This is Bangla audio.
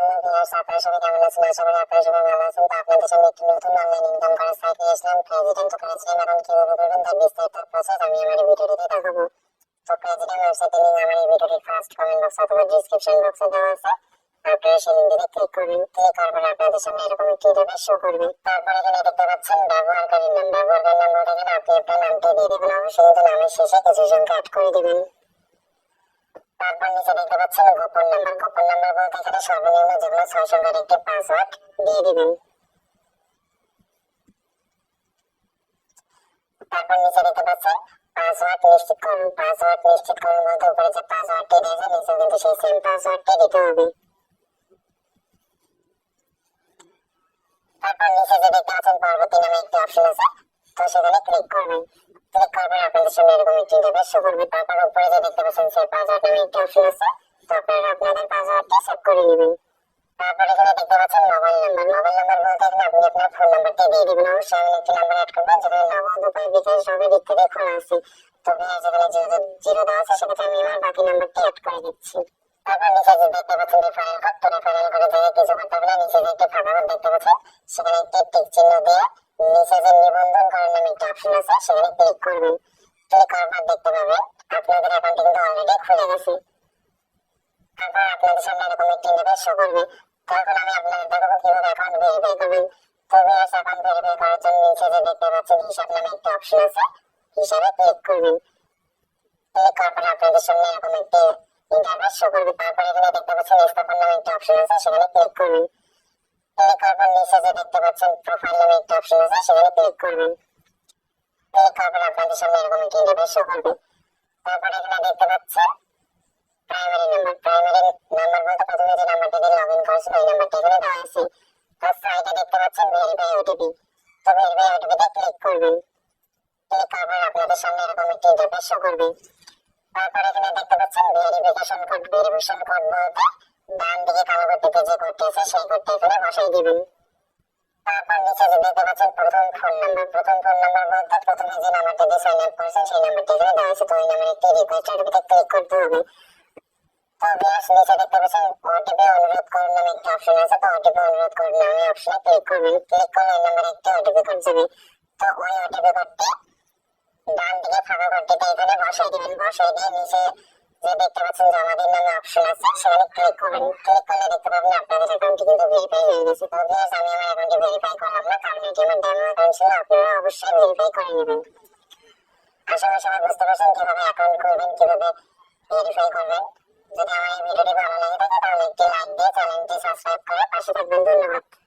আপনারা সবাই কেমন আছেন তো আপনাদের সামনে নতুন অনলাইন ইনকাম করার সাইট নিয়ে এখন করবেন তার বিস্তারিত আমি আমার ভিডিওটিতে দেখাবো তো প্রেসিডেন্ট ওয়েবসাইটের লিঙ্ক আমার এই ভিডিওটির ফার্স্ট কমেন্ট বক্স অথবা ক্লিক করবেন ক্লিক এরকম একটি ইন্টারফেস শো করবে তারপর এখানে দেখতে পাচ্ছেন ব্যবহারকারীর নাম ব্যবহারকারীর নাম গেলে আপনি আপনার নামটি দিয়ে দেবেন অবশ্যই নামের শেষে কিছু সংখ্যা অ্যাড করে দেবেন নিচে দেখতে পাচ্ছেন গোপন নাম্বার গোপন নাম্বার বলতে এখানে সর্বনিম্ন যেগুলো ছয় সংখ্যার একটি পাসওয়ার্ড দিয়ে দিবেন। তারপর নিচে দেখতে পাচ্ছেন পাসওয়ার্ড নিশ্চিত করুন পাসওয়ার্ড নিশ্চিত করুন বলতে উপরে যে পাসওয়ার্ডটি দিয়েছে নিচেও কিন্তু সেই সেম পাসওয়ার্ডটি দিতে হবে। তারপর নিচে যে দেখতে পাচ্ছেন পরবর্তী নামে একটি অপশন আছে, তো সেখানে ক্লিক করবেন। ক্লিক করার পর আপনাদের সামনে এরকম একটি ইন্টারফেস শো করবে তারপর উপরে যে দেখতে পাচ্ছেন সেই পাসওয়ার্ড নামে একটি অপশন আছে, তো আপনারা আপনাদের পাসওয়ার্ডটি সেভ করে নেবেন। তারপর এখানে দেখতে পাচ্ছেন মোবাইল নাম্বার মোবাইল নাম্বার বলতে এখানে আপনি আপনার ফোন নাম্বারটি দিয়ে দিবেন। অবশ্যই আমি একটি নাম্বার অ্যাড করবেন যেখানে যেহেতু জিরো করে দিচ্ছি। তারপর নিচে যে দেখতে পাচ্ছেন রেফারেল কোড তো রেফারেল কোডে জায়গায় সেখানে একটি টিক চিহ্ন দিয়ে যে নিবন্ধন করার নামে একটি অপশন আছে, সেখানে ক্লিক করবেন। ক্লিক করার পর দেখতে পাবেন, আপনাদের অ্যাকাউন্টটি কিন্তু অলরেডি খুলে গেছে। তারপর আপনাদের সামনে এরকম একটি ইন্টারফেস শো করবে। তখন আমি আপনাদের দেখাবো কীভাবে অ্যাকাউন্ট ভেরিফাই করবেন। তো ভিউয়ার্স অ্যাকাউন্ট ভেরিফাই করার জন্য নিচে যে দেখতে পাচ্ছেন, হিসাব নামে একটি অপশন আছে। হিসাবে ক্লিক করবেন। ক্লিক করার পর আপনাদের সামনে এরকম একটি ইন্টারফেস শো করবে। তারপর এখানে দেখতে পাচ্ছেন, স্থাপন নামে একটি অপশন আছে, সেখানে ক্লিক করবেন। ক্লিক করার পর দেখতে পাচ্ছেন প্রোফাইল নামে একটি আছে, সেখানে ক্লিক করবেন। ক্লিক পর আপনাদের সামনে এরকম একটি ইন্টারফেস শো করবে। তারপর এখানে দেখতে পাচ্ছেন প্রাইমারি নাম্বার প্রাইমারি নাম্বার বলতে প্রথমে যে নাম্বারটি দিয়ে লগ ইন করেছেন, ওই নাম্বারটি এখানে দেওয়া আছে। তো সাইডে দেখতে পাচ্ছেন ভেরিফাই ওটিপি তো ভেরিফাই ওটিপিতে ক্লিক করবেন। ক্লিক পর আপনাদের সামনে এরকম একটি ইন্টারফেস শো করবে। তারপর এখানে দেখতে পাচ্ছেন ভেরিফিকেশন কোড ভেরিফিকেশন কোড বলতে ডান দিকে কালো কোডটিতে যে কোডটি আছে, সেই কোডটি এখানে বসাই দিবেন। তারপর নিচে যে দেখতে পাচ্ছেন প্রথম ফোন নাম্বার প্রথম ফোন নাম্বার বলতে প্রথমে যে নাম্বারটি দিয়ে সাইন আপ করেছেন, সেই নাম্বারটি এখানে দেওয়া আছে। তো ওই নাম্বারে একটি রিকোয়েস্ট ওটিপিতে ক্লিক করতে হবে। তো ভিউয়ার্স নিচে দেখতে পাচ্ছেন ওটিপি অনুরোধ করুন নামে একটি অপশন আছে। তো ওটিপি অনুরোধ করুন নামে অপশনে ক্লিক করবেন। ক্লিক করলে ওই নাম্বারে একটি ওটিপি কোড যাবে। তো ওই ওটিপি কোডটি ডান দিকে ফাঁকা ঘরটিতে এখানে বসাই দিবেন। বসাই দিয়ে নিচে যে দেখতে পাচ্ছেন জমা দিন নামে অপশন আছে সেখানে ক্লিক করবেন ক্লিক করলে দেখতে পাবেন আপনাদের অ্যাকাউন্টটি কিন্তু ভেরিফাই হয়ে গেছে। তো ভিউয়ার্স আমি আমার অ্যাকাউন্টটি ভেরিফাই করলাম না, কারণ এটি আমার ডেমো অ্যাকাউন্ট ছিল, আপনারা অবশ্যই ভেরিফাই করে নেবেন। আশা করি সবাই বুঝতে পারছেন কীভাবে অ্যাকাউন্ট করবেন কীভাবে ভেরিফাই করবেন। যদি আমার এই ভিডিওটি ভালো লাগে তাহলে একটি লাইক দিয়ে চ্যানেলটি সাবস্ক্রাইব করে পাশে থাকবেন। ধন্যবাদ।